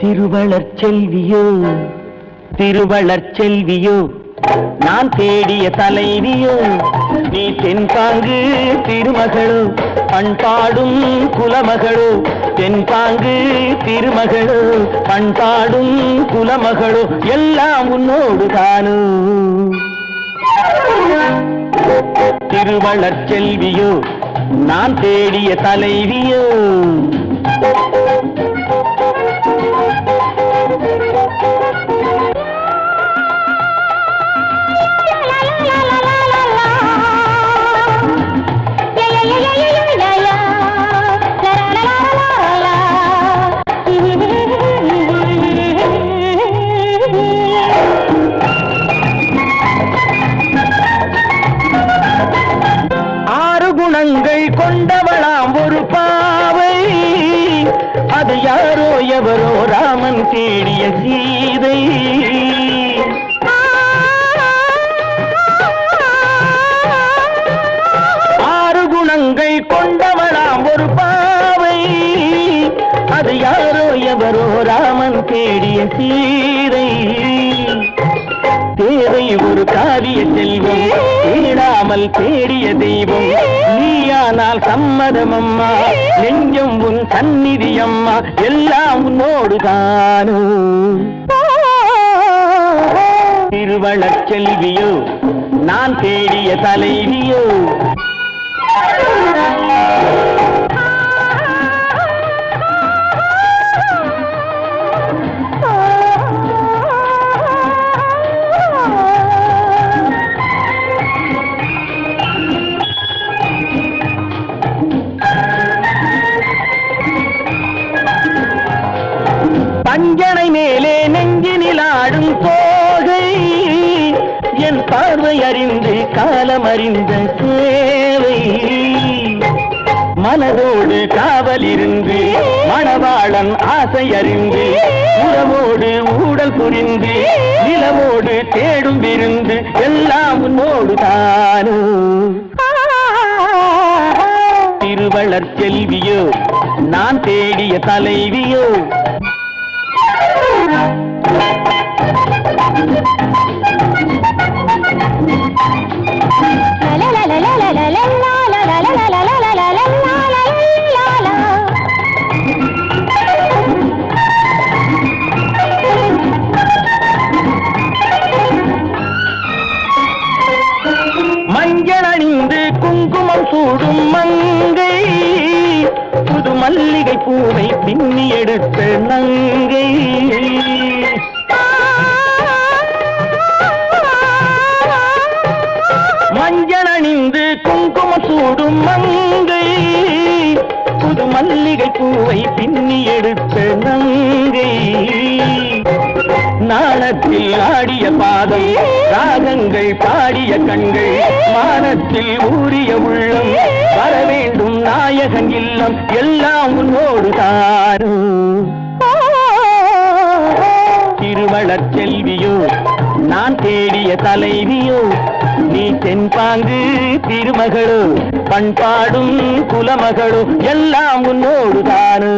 திருவளர் செல்வியோ திருவளர் செல்வியோ நான் தேடிய தலைவியோ நீ தென்பாங்கு திருமகளோ பண்பாடும் குலமகளோ தென்பாங்கு திருமகளோ பண்பாடும் குலமகளோ எல்லாம் உன்னோடு தானோ. திருவளர் செல்வியோ நான் தேடிய தலைவியோ கொண்டவளாம் ஒரு பாவை. அது யாரோ எவரோ ராமன் தேடிய சீதை. ஆறு குணங்கள் கொண்டவளாம் ஒரு பாவை. அது யாரோ எவரோ ராமன் தேடிய சீதை. தேவை ஒரு காரிய செல்வம். தேடாமல் தேடிய தெய்வம். நீயானால் சம்மதம் அம்மா நெஞ்சம் உன் சந்நிதி அம்மா எல்லாம் உன்னோடு தானோ திருவளச் செல்வியோ நான் தேடிய தலைவியோ மேலே நெஞ்சினில் ஆடும் தோகை என் பார்வை அறிந்து காலம் அறிந்த சேவை. மனதோடு காவல் இருந்து மணவாளன் ஆசை அறிந்து உறவோடு ஊடல் புரிந்து நிலவோடு தேடும் விருந்து எல்லாம் உன்னோடு தானோ. திருவளர் செல்வியோ நான் தேடிய தலைவியோ பூவை பின்னி எடுத்த நங்கை. மஞ்சள் அணிந்து குங்கும சூடும் மங்கை. புது மல்லிகை பூவை பின்னி எடுத்த நங்கை. நாணத்தில் ஆடிய பாதம் ராகங்கள் பாடிய கண்கள் மானத்தில் ஊறிய உள்ளம் வர வேண்டும் உள்ளம் எல்லாம் உன்னோடு தானோ திருமலர் செல்வியோ நான் தேடிய தலைவியோ நீ தென்பாங்கு திருமகளோ பண்பாடும் குலமகளோ எல்லாம் உன்னோடு தானோ